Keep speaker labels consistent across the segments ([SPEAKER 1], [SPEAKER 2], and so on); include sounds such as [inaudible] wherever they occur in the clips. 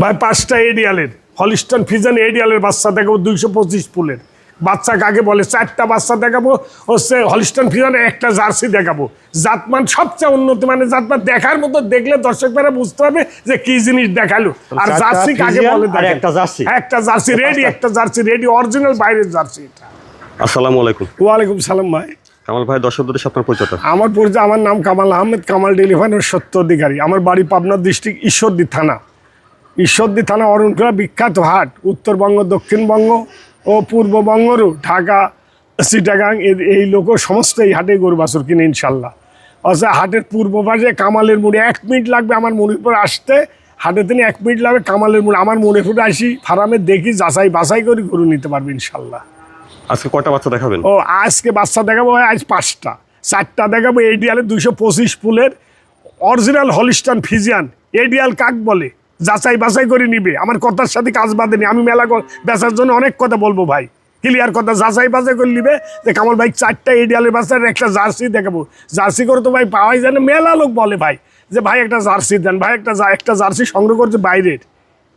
[SPEAKER 1] ভাই পাঁচটা এডিয়ালের হলিস্টন ফিজান এডিয়ালের বাচ্চা দেখাবো দুইশো পঁচিশ ফুলের। বাচ্চা কাকে বলে? চারটা বাচ্চা দেখাবো হচ্ছে হলিস্টন ফিজানের একটা জার্সি দেখাবো। জাতমান সবচেয়ে উন্নত মানে জাতমান দেখার মতো দেখলে দর্শকরা বুঝতে পারবে যে কি জিনিস দেখাল। আর জার্সি কাকে বলে
[SPEAKER 2] একটা জার্সি।
[SPEAKER 1] একটা জার্সি রেডি একটা জার্সি রেডি অরিজিনাল বাইরের জার্সি এটা।
[SPEAKER 3] আসসালামু আলাইকুম।
[SPEAKER 1] ওয়ালাইকুম সালাম ভাই।
[SPEAKER 3] কামাল ভাই দর্শকদের সাথে আপনার পরিচয়টা।
[SPEAKER 1] আমার পরিচয় আমার নাম কামাল আহমেদ কামাল ডেলিভারের সত্য অধিকারী। আমার বাড়ি পাবনা ডিস্ট্রিক্ট ঈশ্বরদী থানা। ঈশ্বরদী থানা অরুণখোলা বিখ্যাত হাট উত্তরবঙ্গ দক্ষিণবঙ্গ ও পূর্ববঙ্গরও ঢাকা সিটাগাং এর- এই লোক সমস্ত এই হাটে গরু বাছুর কিনে ইনশাল্লাহ। অর্থাৎ হাটের পূর্ব পাশে কামালের মুড়ে এক মিনিট লাগবে আমার মণিপুর আসতে। হাটে তিনি এক মিনিট লাগবে কামালের মুড়ে। আমার মণিপুরে আসি ফার্মে দেখি যাচাই বাছাই করি গরু নিতে পারবে ইনশাল্লাহ।
[SPEAKER 3] আজকে কটা বাচ্চা দেখাবেন?
[SPEAKER 1] ও আজকে বাচ্চা দেখাবো আজ পাঁচটা। চারটা দেখাবো এডিয়ালে দুশো পঁচিশ ফুলের অরিজিনাল হলিস্টান ফিজিয়ান এডিয়াল কাক বলে? যাচাই বাছাই করে নিবে। আমার কথার সাথে কাজ বাঁধেনি। আমি মেলা বেচার জন্য অনেক কথা বলব ভাই। ক্লিয়ার কথা যাচাই বাছাই করে নিবে। যে কামাল ভাই চারটা এডিয়ালের বাচ্চার একটা জার্সি দেখাবো। জার্সি করে তো ভাই পাওয়াই যায় না। মেলা লোক বলে ভাই যে ভাই একটা জার্সি দেন। ভাই একটা একটা জার্সি সংগ্রহ করছে বাইরের।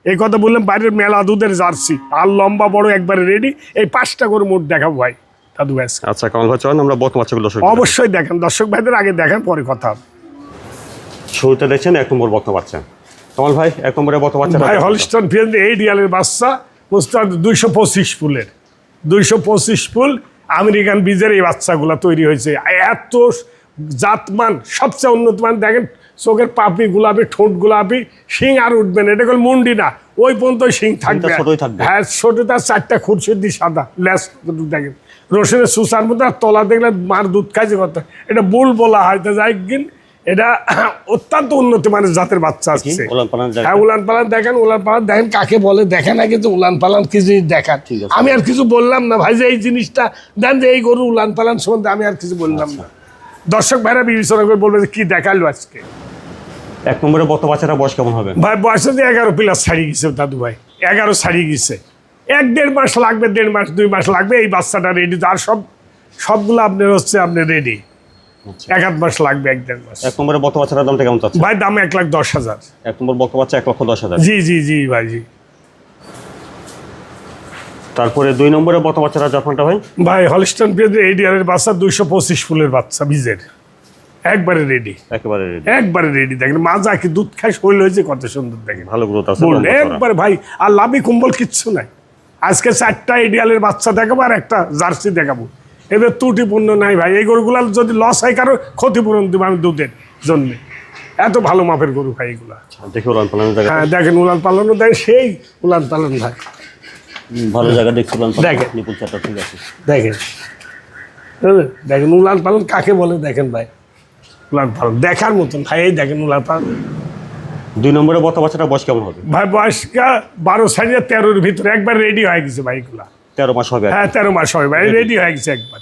[SPEAKER 1] এই কথা বললাম বাইরের মেলা দুধের জার্সি আর লম্বা বড় একবারে রেডি এই পাঁচটা করে মোট দেখাবো ভাই। দাদু ভাই
[SPEAKER 3] আচ্ছা কামাল ভাই চলেন আমরা বর্তমান
[SPEAKER 1] অবশ্যই দেখেন। দর্শক ভাইদের আগে দেখেন পরে কথা।
[SPEAKER 3] শুরুতে দেখছেন এক নম্বর বক্তা বাচ্চা কামাল ভাই এক নম্বরে বক্তা বাচ্চা
[SPEAKER 1] ভাই হলিস্টন ফিল্ড এই ডিয়ালের বাচ্চা মুস্তাদ দুইশো পঁচিশ ফুলের। দুইশো পঁচিশ ফুল আমেরিকান বীজের এই বাচ্চাগুলো তৈরি হয়েছে। এত জাতমান সবচেয়ে উন্নত মান দেখেন চোখের পাপি গোলাপি ঠোঁট গোলাপি শিং আর উঠবে না। এটা কোনো মুন্ডি না ওই পর্যন্ত শিং থাকবে। হ্যাঁ ছোট তার চারটা খুরশিদি সাদা ল্যাস দেখেন। রসুনের সুসার মধ্যে আর তলা দেখলে মার দুধ খাইছে কথা এটা বুল বলা হয় তো যাই কিন এটা [coughs] অত্যন্ত উন্নত মানের জাতের বাচ্চা আসছে
[SPEAKER 2] পালান
[SPEAKER 1] হ্যাঁ উলান পালান দেখেন উলান পালান দেখেন কাকে বলে দেখেন আগে তো উলান পালান কি জিনিস দেখান
[SPEAKER 2] ঠিক আছে।
[SPEAKER 1] আমি আর কিছু বললাম না ভাই যে এই জিনিসটা দেন যে এই গরু উলান পালান সম্বন্ধে আমি আর কিছু বললাম না। দর্শক ভাইরা বিবেচনা করে বলবে যে কি দেখাল আজকে।
[SPEAKER 2] এক নম্বরে বক্তা বাচ্চাটা বয়স কেমন হবে?
[SPEAKER 1] ভাই বয়স যে এগারো প্লাস ছাড়িয়ে গেছে দাদু ভাই। এগারো ছাড়িয়ে গেছে। এক দেড় মাস লাগবে দেড় মাস দুই মাস লাগবে এই বাচ্চাটা রেডি আর সব সবগুলো আপনার হচ্ছে আপনি রেডি এক আধ মাস লাগবে এক দেড় মাস।
[SPEAKER 2] এক নম্বরে বক্তা বাচ্চাটার দামটা কেমন চাচ্ছে?
[SPEAKER 1] ভাই দাম এক লাখ দশ হাজার।
[SPEAKER 2] এক নম্বর বক্তা বাচ্চা এক লক্ষ দশ হাজার।
[SPEAKER 1] জি জি জি ভাই জি।
[SPEAKER 2] তারপরে দুই নম্বরে জাফরানটা ভাই?
[SPEAKER 1] ভাই হলিস্টন পিয়াজের এডিয়ারের বাচ্চা দুইশো পঁচিশ ফুলের বাচ্চা বীজের। একবারে রেডি
[SPEAKER 2] একেবারে
[SPEAKER 1] রেডি দেখেন মাজা কি দুধ খায় শরীর হয়েছে কত সুন্দর দেখেন।
[SPEAKER 2] ভালো গ্রোথ আছে।
[SPEAKER 1] একবারে ভাই আর লাভি কুম্বল কিচ্ছু নাই। আজকে চারটা এডিয়ালের বাচ্চা দেখাবো আর একটা জার্সি দেখাবো। এদের ত্রুটিপূর্ণ নাই ভাই। এই গরুগুলার যদি লস হয় কারও ক্ষতিপূরণ দেবো আমি দুধের জন্যে। এত ভালো মাপের গরু ভাই এগুলা।
[SPEAKER 2] দেখি ওলান পালানের
[SPEAKER 1] হ্যাঁ দেখেন উলান পালনও দেয় সেই উলান পালন ভাই।
[SPEAKER 2] ভালো জায়গা দেখছি
[SPEAKER 1] দেখেন।
[SPEAKER 2] নিপুল ঠিক আছে।
[SPEAKER 1] দেখেন? দেখেন উলান পালন কাকে বলে দেখেন ভাই। উলান পালন দেখার মতন ভাই এই দেখেন উলান পালন।
[SPEAKER 2] দুই নম্বরে বক্তা বাচ্চাটা বয়স কেমন হবে?
[SPEAKER 1] ভাই বয়সকা বারো সাড়ে তেরোর ভিতরে একবার রেডি হয়ে গেছে ভাই এগুলা।
[SPEAKER 2] তেরো মাস হবে
[SPEAKER 1] হ্যাঁ তেরো মাস হবে ভাই রেডি হয়ে গেছে একবার।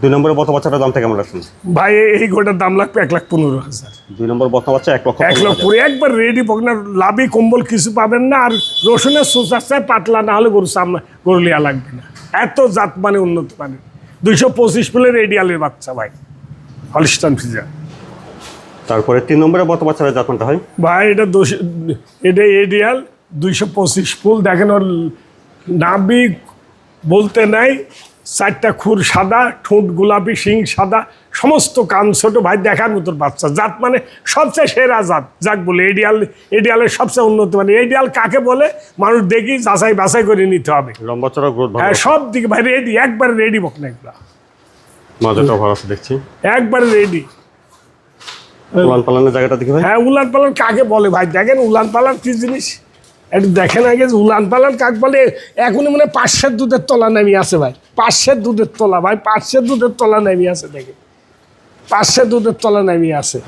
[SPEAKER 2] দুই নম্বরে বত বাচ্চাটার দামটা কেমন রাখছেন
[SPEAKER 1] ভাই এই গোটার দাম লাগবে এক লাখ পনেরো হাজার।
[SPEAKER 2] দুই নম্বর বক্তা বাচ্চা এক লক্ষ
[SPEAKER 1] এক। পুরো একবার রেডি পকনা লাভি কম্বল কিছু পাবেন না আর রসুনের সুচার পাতলা না হলে গরু সামনে গরু লিয়া লাগবে না। এত জাত মানে উন্নত মানে। দুইশো পঁচিশ ফুলের রেডিয়ালের বাচ্চা ভাই হলিস্টান ফিজা।
[SPEAKER 2] তারপরে তিন নম্বরে বক্তা বাচ্চাটা জাফরানটা হয়?
[SPEAKER 1] ভাই এটা এটা এডিয়াল দুইশো পঁচিশ ফুল দেখেন ওর নাবি বলতে নাই চারটা খুর সাদা ঠোঁট গোলাপি শিং সাদা সমস্ত কান ছোট। ভাই দেখার মতো বাচ্চা। জাত মানে সবচেয়ে সেরা জাত। যাক বলে এডিয়াল এডিয়ালের সবচেয়ে উন্নত মানে। এডিয়াল কাকে বলে? মানুষ দেখি যাচাই বাছাই করে নিতে হবে।
[SPEAKER 2] লম্বা চড়া গ্রোথ
[SPEAKER 1] হ্যাঁ সব দিকে ভাই রেডি একবারে রেডি বক না এগুলা।
[SPEAKER 2] মাজাটাও ভালো আছে দেখছি।
[SPEAKER 1] একবারে রেডি
[SPEAKER 2] ওলান পালানের জায়গাটা দেখি ভাই।
[SPEAKER 1] হ্যাঁ উলান পালান কাকে বলে ভাই? দেখেন উলান পালান কি জিনিস? একটু দেখেন আগে উলান পালান কাক বলে এখনই মানে পাঁচশের দুধের তলা নেমে আছে ভাই। পাঁচশের দুধের তলা ভাই পাঁচশের দুধের তলা নেমে আছে দেখে পাঁচশের দুধের তলা নেমে আছে।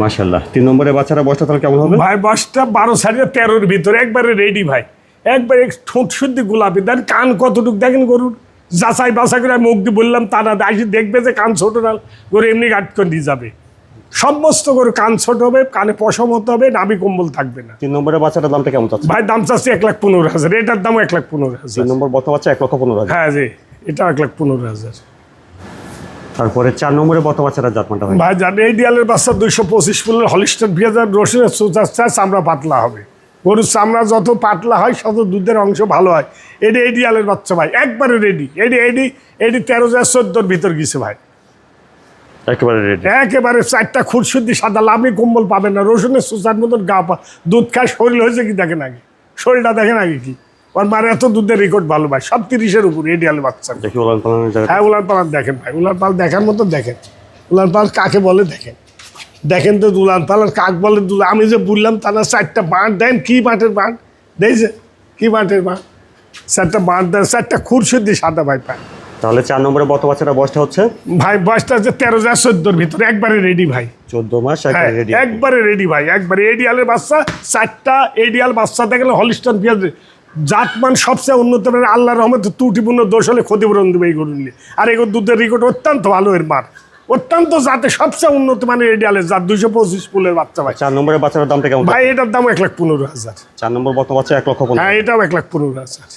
[SPEAKER 2] মাশাল্লাহ তিন নম্বরে বাচ্চারা বয়সটা তাহলে কেমন হবে?
[SPEAKER 1] ভাই বসটা বারো সাড়ে তেরোর ভিতরে একবারে রেডি ভাই। একবারে ঠোঁট শুদ্ধি গোলাপি। দেন কান কতটুক? দেখেন গরুর যাচাই বাছাই করে মুখ দিয়ে বললাম তারা আসি দেখবে যে কান ছোট না গরু এমনি গাট করে দিয়ে যাবে। সমস্ত গরু কান ছোট হবে কানে পশম হতে হবে নাভি কম্বল থাকবে না।
[SPEAKER 2] তিন নম্বরের বাচ্চাটার দামটা কেমন চাচ্ছে?
[SPEAKER 1] ভাই দাম চাচ্ছি এক লাখ পনেরো হাজার। এটার দাম এক লাখ পনেরো হাজার।
[SPEAKER 2] তিন নম্বর বর্তমান বাচ্চা এক লক্ষ পনেরো হাজার।
[SPEAKER 1] হ্যাঁ জি এটা এক লাখ পনেরো হাজার।
[SPEAKER 3] তারপরে চার নম্বরে বর্তমান বাচ্চারা জাতমানটা ভাই?
[SPEAKER 1] জান এই ডিয়ালের বাচ্চা দুইশো পঁচিশ ফুলের হলিস্টার ভিয়াজার রসুনের চায় চামড়া পাতলা হবে। গরুর চামড়া যত পাতলা হয় তত দুধের অংশ ভালো হয়। এটি এই ডিয়ালের বাচ্চা ভাই একবারে রেডি এটি এটি এটি তেরো হাজার চোদ্দোর ভিতর গেছে ভাই।
[SPEAKER 3] একেবারে রেডি
[SPEAKER 1] একেবারে চারটা খুরশুদ্দি সাদা লাভি কম্বল পাবেন না রসুনের সুচার মতন গা পা দুধ খায় শরীর হয়েছে কি দেখেন আগে? শরীরটা দেখেন আগে কি? ওর মার এত দুধের রেকর্ড ভালো ভাই সব তিরিশের উপর এই ডিয়ালের বাচ্চা।
[SPEAKER 3] দেখি
[SPEAKER 1] হ্যাঁ উলান পালান দেখেন ভাই উলান পাল দেখার মতো দেখেন। উলান পাল কাকে বলে দেখেন? দেখেন তো উলান পালার কাক বলে দুলা আমি যে বললাম তারা চারটা বাঁট দেন কি বাঁটের বাঁট? দেখছে কি বাঁটের বাঁট? চারটা বাঁট দেন চারটা খুরশুদ্দি সাদা ভাই পায়।
[SPEAKER 3] তাহলে চার নম্বরে বর্তমান বাচ্চারা বয়সটা হচ্ছে?
[SPEAKER 1] ভাই বয়সটা হচ্ছে তেরো হাজার চোদ্দোর ভিতরে। একবারে রেডি ভাই।
[SPEAKER 3] চোদ্দ মাস
[SPEAKER 1] হ্যাঁ
[SPEAKER 3] একবারে রেডি
[SPEAKER 1] একবারে রেডি ভাই একবারে এডিয়ালের বাচ্চা চারটা এডিয়াল বাচ্চা দেখলে হলিস্টন পেঁয়াজ জাতমান সবচেয়ে উন্নত মানের আল্লাহর রহমত ত্রুটিপূর্ণ দোষ হলে ক্ষতিপূরণ দেবে এই গরু নিয়ে। আর এগুলো দুধের রেকর্ড অত্যন্ত ভালো এর মার। অত্যন্ত জাতে সবচেয়ে উন্নত মানের এডিয়ালের জাত দুইশো পঁচিশ ফুলের বাচ্চা ভাই।
[SPEAKER 3] চার নম্বরের বাচ্চার দামটা কেমন?
[SPEAKER 1] ভাই এটার দাম এক লাখ পনেরো হাজার।
[SPEAKER 3] চার নম্বর বাচ্চা এক লক্ষ
[SPEAKER 1] হ্যাঁ এটাও এক লাখ পনেরো হাজার।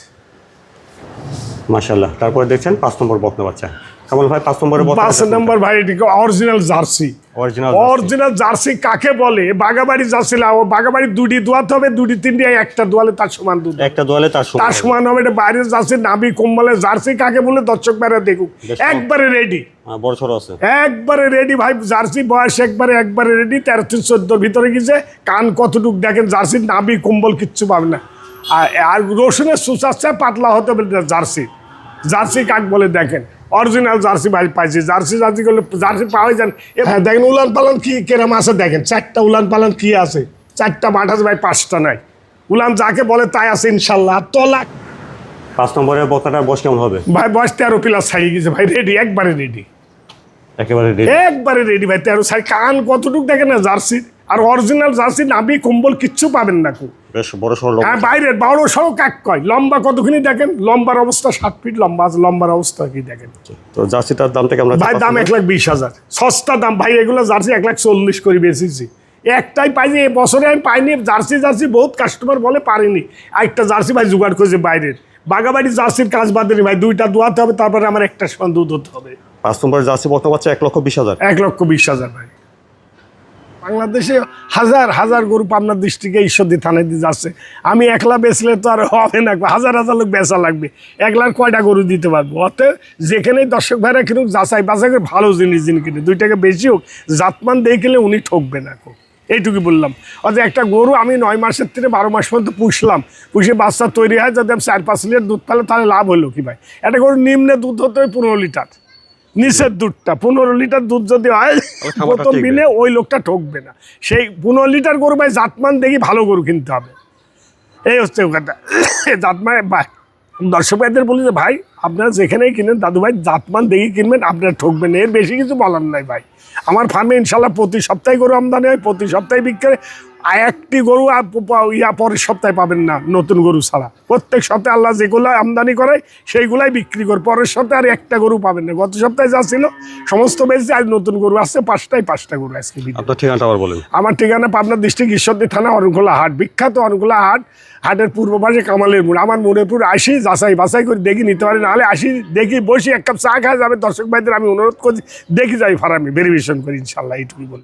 [SPEAKER 3] মাশাল্লাহ তারপরে দেখছেন পাঁচ নম্বর বক্তা বাচ্চা কামাল ভাই পাঁচ নম্বরে
[SPEAKER 1] পাঁচ নম্বর ভাই এটিকে original jersey
[SPEAKER 3] original
[SPEAKER 1] original jersey কাকে বলে? বাগাবাড়ি জার্সি লাও বাগাবাড়ি দুটি দোয়াতে হবে দুটি তিনটি একটা দোয়ালে তার সমান দুধ
[SPEAKER 3] একটা দোয়ালে তার সমান
[SPEAKER 1] তার
[SPEAKER 3] সমান
[SPEAKER 1] হবে এটা বাইরের জার্সি নাবি কম্বলের জার্সি কাকে বলে? দর্শক বাইরে দেখুক। একবারে রেডি
[SPEAKER 3] বড় ছোট আছে।
[SPEAKER 1] একবারে রেডি ভাই জার্সি বয়স একবারে একবারে রেডি তেরো তিন চোদ্দোর ভিতরে গিয়েছে। কান কতটুক দেখেন জার্সির নাবি কম্বল কিচ্ছু পাবে না। আর রসুনের সুচাচ্ছে পাতলা হতে হবে জার্সি জার্সি কাক বলে দেখেন। অরিজিনাল জার্সি ভাই পাইছি। জার্সি জার্সি করলে জার্সি পাওয়াই যান হ্যাঁ দেখেন উলান পালন কি কেরাম আছে দেখেন। চারটা উলান পালন কি আছে? চারটা বাটাস ভাই পাঁচটা নাই। উলান যাকে বলে তাই আছে ইনশাল্লাহ। আর তলা
[SPEAKER 3] পাঁচ নম্বরের বক্তাটার বয়স কেমন হবে?
[SPEAKER 1] ভাই বয়স তেরো প্লাস ছাড়িয়ে গেছে ভাই। রেডি একবারে রেডি
[SPEAKER 3] একেবারে রেডি
[SPEAKER 1] একবারে রেডি ভাই তেরো সাই কান কতটুক দেখেন না জার্সি। আর অরিজিনাল জার্সি নাবি কম্বল কিচ্ছু পাবেন না খুব
[SPEAKER 3] বেশ বড় সড়
[SPEAKER 1] বাইরের বড় কাক কয়? লম্বা কতখানি দেখেন? লম্বার অবস্থা ফিট লম্বা আছে লম্বার অবস্থা কি দেখেন?
[SPEAKER 3] তো জার্সিটার দামটা কেমন আছে
[SPEAKER 1] ভাই দাম এক লাখ বিশ হাজার। সস্তা দাম। ভাই এগুলো জার্সি এক লাখ চল্লিশ করে বেচেছি। একটাই পাইনি এ বছরে আমি পাইনি জার্সি জার্সি বহুত কাস্টমার বলে পারিনি। আরেকটা জার্সি ভাই জোগাড় করেছে বাইরের। বাগাবাড়ি জার্সির কাজ বাদেনি ভাই দুইটা দোয়াতে হবে তারপরে আমার একটা সমান দুধ হতে হবে।
[SPEAKER 3] পাঁচ নম্বরের জার্সি বর্তমান এক লক্ষ বিশ হাজার।
[SPEAKER 1] এক লক্ষ বিশ হাজার ভাই। বাংলাদেশে হাজার হাজার গরু পাবনার ডিস্ট্রিক্টে ঈশ্বরদী থানায় দিয়ে যাচ্ছে। আমি একলা বেচলে তো আর হবে না। হাজার হাজার লোক বেচা লাগবে। একলার কয়টা গরু দিতে পারব? অতএব যেখানেই দর্শক ভাইরা কিনুক, যাচাই বাছাই করে ভালো জিনিস যিনি কিনে দুই টাকা বেশি হোক, জাতমান দিয়ে কিনলে উনি ঠকবে না খুব। এইটুকু বললাম। অর্থাৎ একটা গরু আমি নয় মাসের থেকে বারো মাস পর্যন্ত পুষলাম। পুষে বাচ্চা তৈরি হয়, যদি আমি চার পাঁচ লিটার দুধ পেলে তাহলে লাভ হলো কি ভাই? একটা গরু নিম্নে দুধ হতে হয় পনেরো লিটার। নিচের দুধটা পনেরো লিটার দুধ যদি হয় প্রথম দিনে ওই লোকটা ঠকবে না। সেই পনেরো লিটার গরু ভাই জাতমান দেখি ভালো গরু কিনতে হবে। এই হচ্ছে কথা [coughs] জাতমান দর্শক ভাইদের বলি যে ভাই আপনারা যেখানেই কিনেন দাদু ভাই জাতমান দেখি কিনবেন আপনারা ঠকবেন এর বেশি কিছু বলার নাই ভাই। আমার ফার্মে ইনশাল্লাহ প্রতি সপ্তাহে গরু আমদানি হয় প্রতি সপ্তাহে বিক্রি। আর একটি গরু আর ইয়া পরের সপ্তাহে পাবেন না নতুন গরু ছাড়া। প্রত্যেক সপ্তাহে আল্লাহ যেগুলো আমদানি করে সেইগুলাই বিক্রি করে। পরের সপ্তাহে আর একটা গরু পাবেন না। গত সপ্তাহে যা ছিল সমস্ত বেশি আজ নতুন গরু আসছে পাঁচটাই পাঁচটা গরু আজকে বিক্রি।
[SPEAKER 3] আপনার ঠিকানাটা আবার বলেন।
[SPEAKER 1] আমার ঠিকানা পাবনা ডিস্ট্রিক্ট ঈশ্বরদী থানা অরণখোলা হাট। বিখ্যাত অরণখোলা হাট। হাটের পূর্ব পাশে কামালের মোড়। আমার মোড়েপুর আসি যাচাই বাছাই করে দেখি নিতে পারি নাহলে আসি দেখি বসি এক কাপ চা খাওয়া যাবে। দর্শক ভাইদের আমি অনুরোধ করছি দেখি যাই ফার্মে। ভেরিফিকেশন করি ইনশাল্লাহ এইটুকুই বলি।